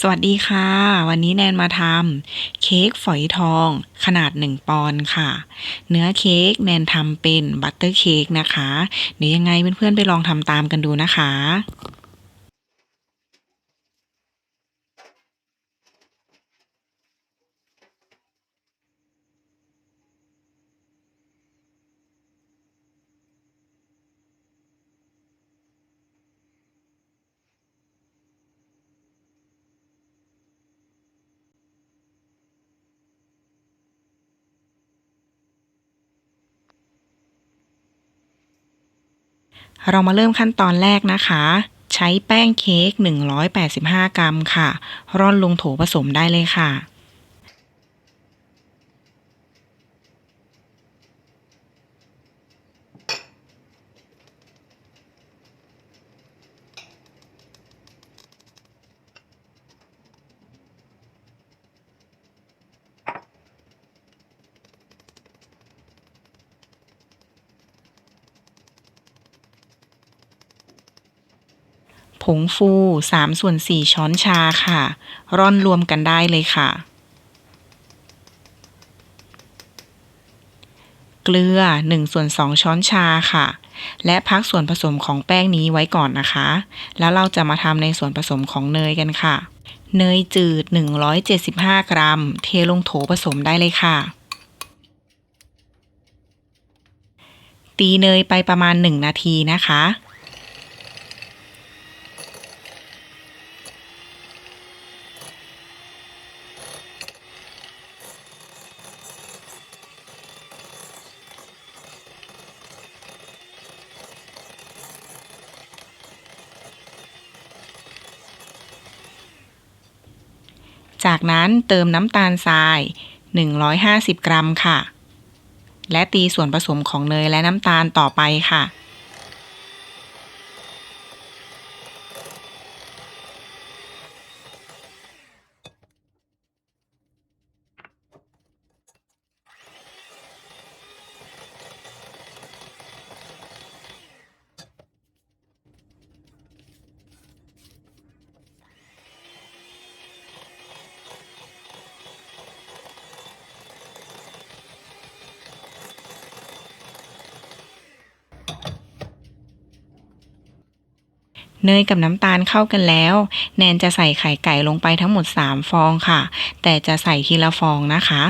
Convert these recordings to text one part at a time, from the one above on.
สวัสดีค่ะ วันนี้แนนมาทำเค้กฝอยทองขนาด 1 ปอนด์ค่ะ เนื้อเค้กแนนทำเป็นบัตเตอร์เค้กนะคะ เดี๋ยวยังไงเพื่อนๆไปลองทำตามกันดูนะคะ เรามาเริ่มขั้นตอนแรกนะคะ ใช้แป้งเค้ก 185 กรัมค่ะ ร่อนลงโถผสมได้เลยค่ะ ผงฟู 3 ส่วน 4 ช้อนชาค่ะ ร่อนรวมกันได้เลยค่ะ เกลือ 1 ส่วน 2 ช้อนชาค่ะ และพักส่วนผสมของแป้งนี้ไว้ก่อนนะคะ แล้วเราจะมาทำในส่วนผสมของเนยกันค่ะ เนยจืด 175 กรัม เทลงโถผสมได้เลยค่ะตีเนยไปประมาณ 1 นาทีนะคะ จากนั้นเติมน้ำตาลทราย 150 กรัมค่ะ และตีส่วนผสมของเนยและน้ำตาลต่อไปค่ะ เนยกับน้ำตาลเข้ากันแล้ว แนนจะใส่ไข่ไก่ลงไปทั้งหมด 3 ฟองค่ะ แต่จะใส่ทีละฟองนะคะ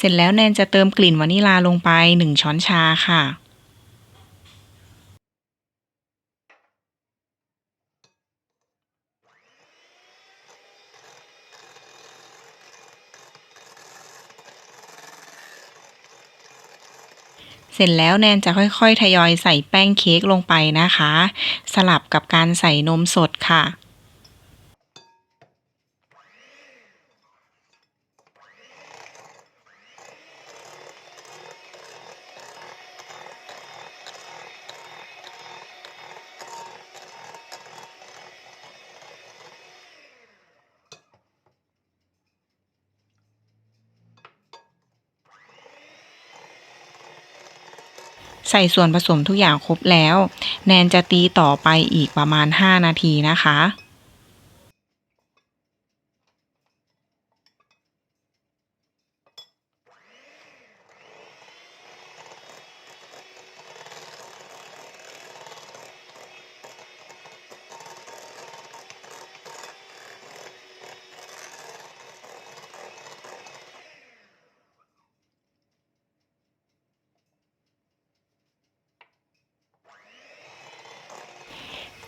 เสร็จแล้วแนนจะเติมกลิ่นวานิลาลงไป 1 ช้อนชาค่ะ เสร็จแล้วแนนจะค่อยๆ ทยอยใส่แป้งเค้กลงไปนะคะ สลับกับการใส่นมสดค่ะ ใส่ส่วนผสมทุกอย่างครบแล้ว แนนจะตีต่อไปอีกประมาณ 5 นาทีนะคะ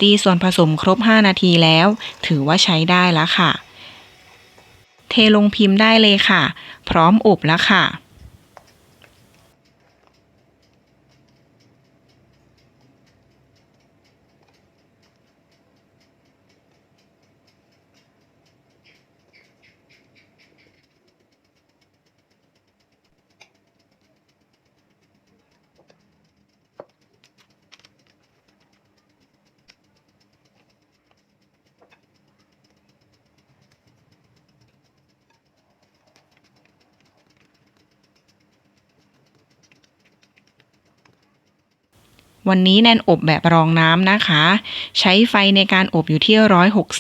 ตีส่วนผสมครบ 5 นาทีแล้ว ถือว่าใช้ได้แล้วค่ะ เทลงพิมพ์ได้เลยค่ะ พร้อมอบแล้วค่ะ วันนี้แนนอบแบบรองน้ำนะคะ ใช้ไฟในการอบอยู่ที่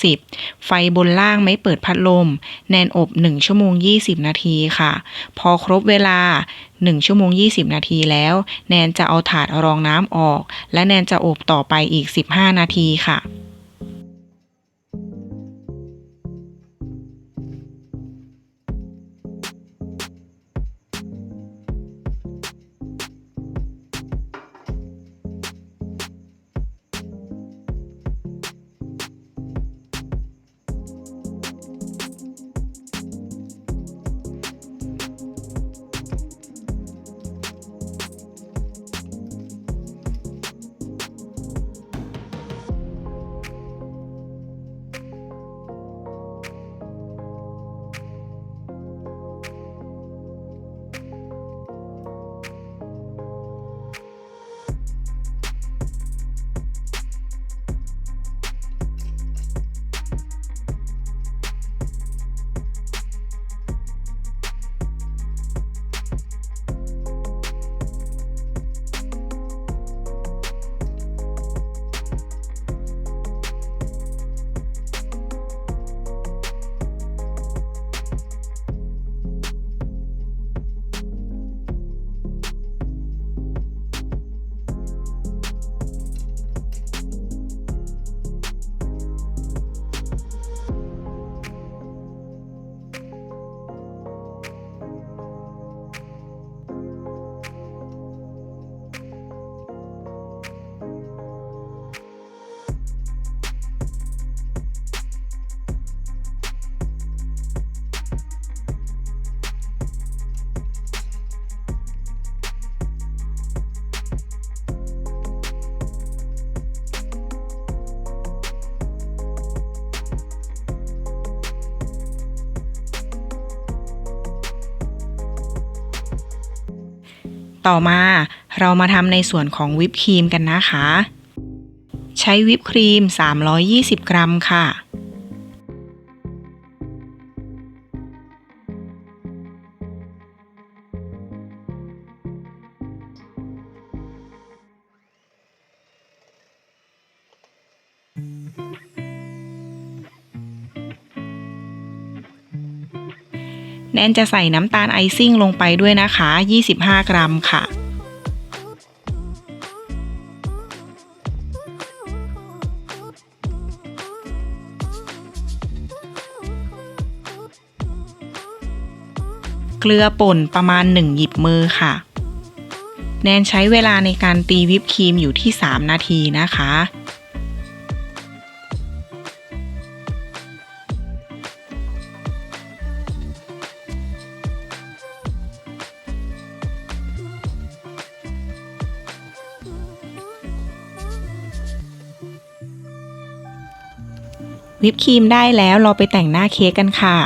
160 ไฟบนล่างไม่เปิดพัดลม แนนอบ 1 ชั่วโมง 20 นาทีค่ะ พอครบเวลา 1 ชั่วโมง 20 นาทีแล้ว แนนจะเอาถาดรองน้ำออก และแนนจะอบต่อไปอีก 15 นาทีค่ะ ต่อมาเรามาทำในส่วนของวิปครีมกันนะคะ ใช้วิปครีม 320 กรัมค่ะ แนนจะใส่น้ำตาลไอซิ่งลงไปด้วยนะคะ 25 กรัมค่ะ เกลือป่นประมาณ 1 หยิบมือค่ะ แนนใช้เวลาในการตีวิปครีมอยู่ที่ 3 นาทีนะคะ วิปครีมได้แล้วเราไปแต่งหน้าเค้กกันค่ะ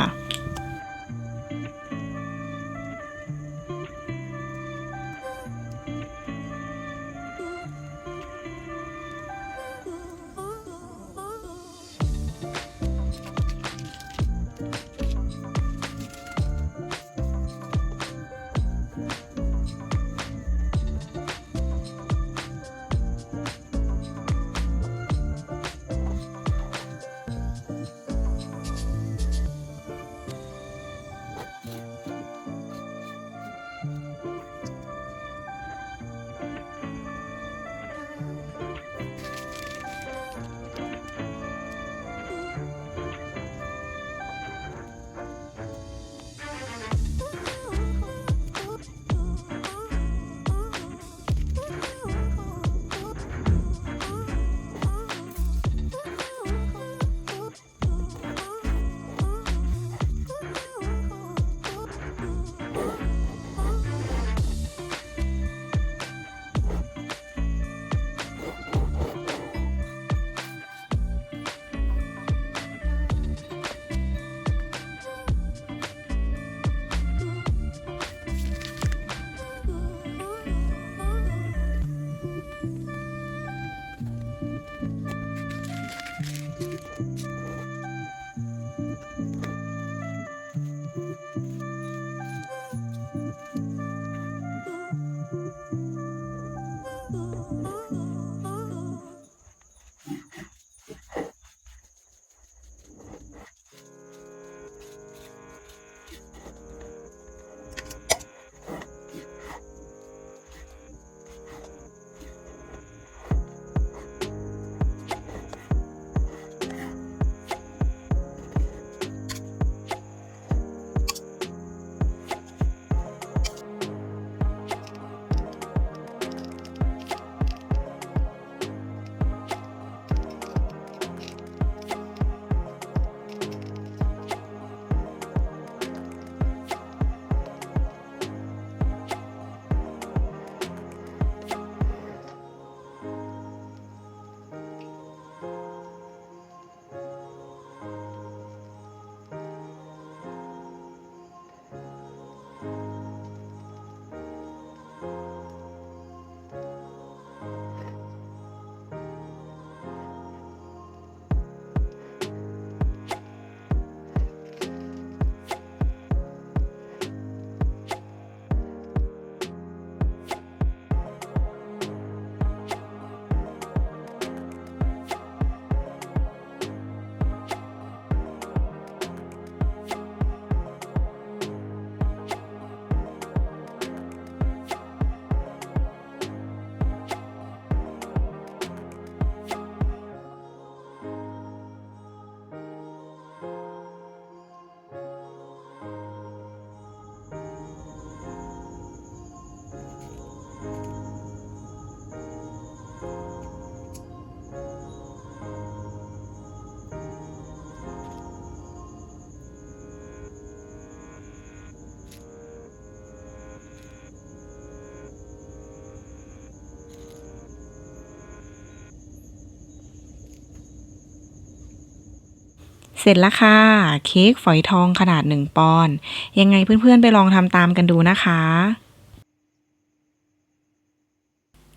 เสร็จแล้วค่ะ เค้กฝอยทองขนาด 1 ปอนด์ยังไงเพื่อนๆไปลองทำตามกันดูนะคะ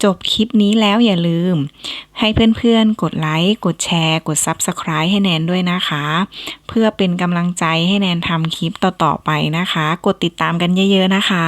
จบคลิปนี้แล้วอย่าลืม ให้เพื่อนๆ กดไลค์ กดแชร์ กด Subscribe ให้แนนด้วยนะคะ เพื่อเป็นกำลังใจให้แนนทำคลิปต่อๆไปนะคะ กดติดตามกันเยอะๆนะคะ